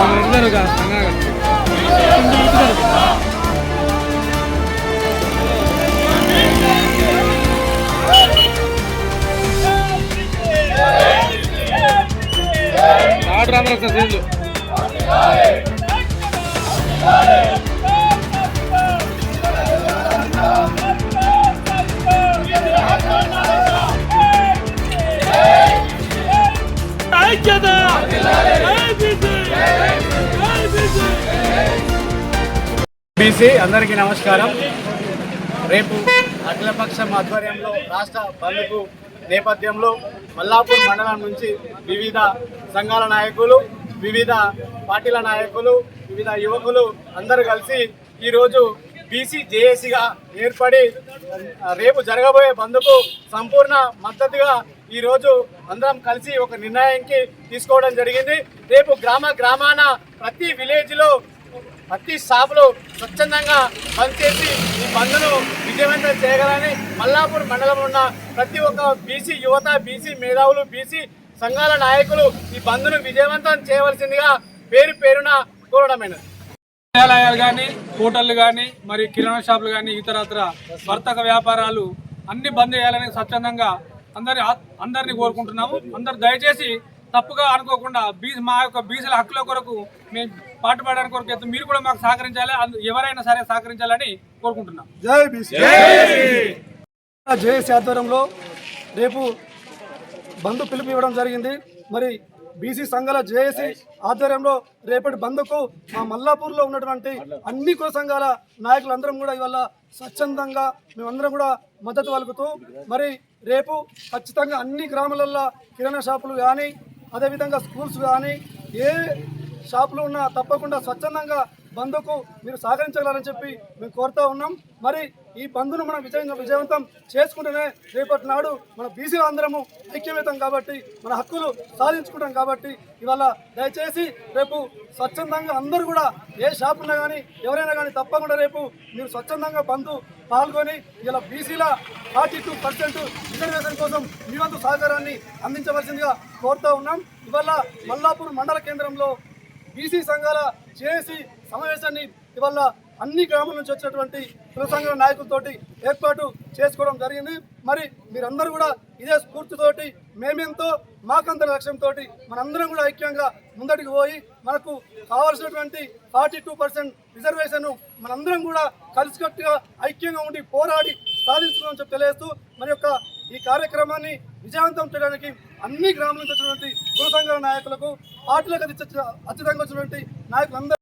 రెగ్యులర్గా ఆర్డర్ అందరూ సీన్లు. చేతులు. అందరికీ నమస్కారం రేపు అఖిలపక్షం ఆధ్వర్యంలో రాష్ట్ర బంద్కు నేపథ్యంలో మల్లాపూర్ మండలం నుంచి వివిధ సంఘాల నాయకులు వివిధ పార్టీల నాయకులు వివిధ యువకులు అందరూ కలిసి ఈరోజు బీసీ జేఏసీగా ఏర్పడి రేపు జరగబోయే బంద్కు సంపూర్ణ మద్దతుగా ఈరోజు అందరం కలిసి ఒక నిర్ణయానికి తీసుకోవడం జరిగింది రేపు గ్రామ గ్రామాన ప్రతి విలేజ్లో ప్రతి షాపులు స్వచ్ఛందంగా పనిచేసి ఈ బంద్ను విజయవంతం చేయగలని మల్లాపూర్ మండలంలో ఉన్న ప్రతి ఒక్క బీసీ యువత బీసీ మేధావులు బీసీ సంఘాల నాయకులు ఈ బంద్ను విజయవంతం చేయవలసిందిగా పేరు పేరున కోరడమైనది. కార్యాలయాలు కానీ హోటళ్ళు కానీ మరి కిరాణా షాపులు కానీ ఇతరత్ర వర్తక వ్యాపారాలు అన్ని బంద్ చేయాలని స్వచ్ఛందంగా అందరి అందరినీ కోరుకుంటున్నాము. అందరు దయచేసి తప్పుగా అనుకోకుండా బీసీ మా యొక్క బీసీల హక్కుల కొరకు మేము పాటుపడడానికి కొరకు అయితే మీరు కూడా మాకు సహకరించాలి. అందు- ఎవరైనా సరే సహకరించాలని కోరుకుంటున్నాం. జై బీసీ. జేఏసీ ఆధ్వర్యంలో రేపు బంద్ పిలుపు ఇవ్వడం జరిగింది. మరి బీసీ సంఘాల జేఏసీ ఆధ్వర్యంలో రేపటి బంద్కు మా మల్లాపూర్లో ఉన్నటువంటి అన్ని కుల సంఘాల నాయకులందరం కూడా ఇవాళ స్వచ్ఛందంగా మేమందరం కూడా మద్దతు పలుకుతూ మరి రేపు ఖచ్చితంగా అన్ని గ్రామాలల్లో కిరాణా షాపులు కానీ అదేవిధంగా స్కూల్స్ కానీ ఏ షాపులు ఉన్నా తప్పకుండా స్వచ్ఛందంగా బంద్కు మీరు సహకరించగలరని చెప్పి మేము కోరుతా ఉన్నాం. మరి ఈ బంద్ను మనం విజయంగా విజయవంతం చేసుకుంటేనే రేపటి నాడు మన బీసీలు అందరము ఐక్యమవుతాం కాబట్టి మన హక్కులు సాధించుకుంటాం కాబట్టి ఇవాళ దయచేసి రేపు స్వచ్ఛందంగా అందరూ కూడా ఏ షాప్ ఉన్నా కానీ ఎవరైనా కానీ తప్పకుండా రేపు మీరు స్వచ్ఛందంగా బంధు పాల్గొని ఇలా బీసీల ఫార్టీ టూ పర్సెంట్ రిజర్వేషన్ కోసం మీ వంతు సహకారాన్ని అందించవలసిందిగా కోరుతూ ఉన్నాం. ఇవాళ మల్లాపూర్ మండల కేంద్రంలో బీసీ సంఘాల చేసి సమావేశాన్ని ఇవాళ అన్ని గ్రామాల నుంచి వచ్చినటువంటి కుల సంఘాల నాయకులతోటి ఏర్పాటు చేసుకోవడం జరిగింది. మరి మీరందరూ కూడా ఇదే స్ఫూర్తితోటి మేమెంతో మాకంత లక్ష్యంతో మనందరం కూడా ఐక్యంగా ముందడికి పోయి మనకు కావాల్సినటువంటి ఫార్టీ టూ పర్సెంట్ రిజర్వేషన్ మనందరం కూడా కలిసికట్టుగా ఐక్యంగా ఉండి పోరాడి సాధించుకోమని చెప్పి తెలియజేస్తూ మరి యొక్క ఈ కార్యక్రమాన్ని విజయవంతం చేయడానికి అన్ని గ్రామాల నుంచి వచ్చినటువంటి కుల సంఘాల నాయకులకు పార్టీలకు అతీతంగా వచ్చినటువంటి నాయకులందరూ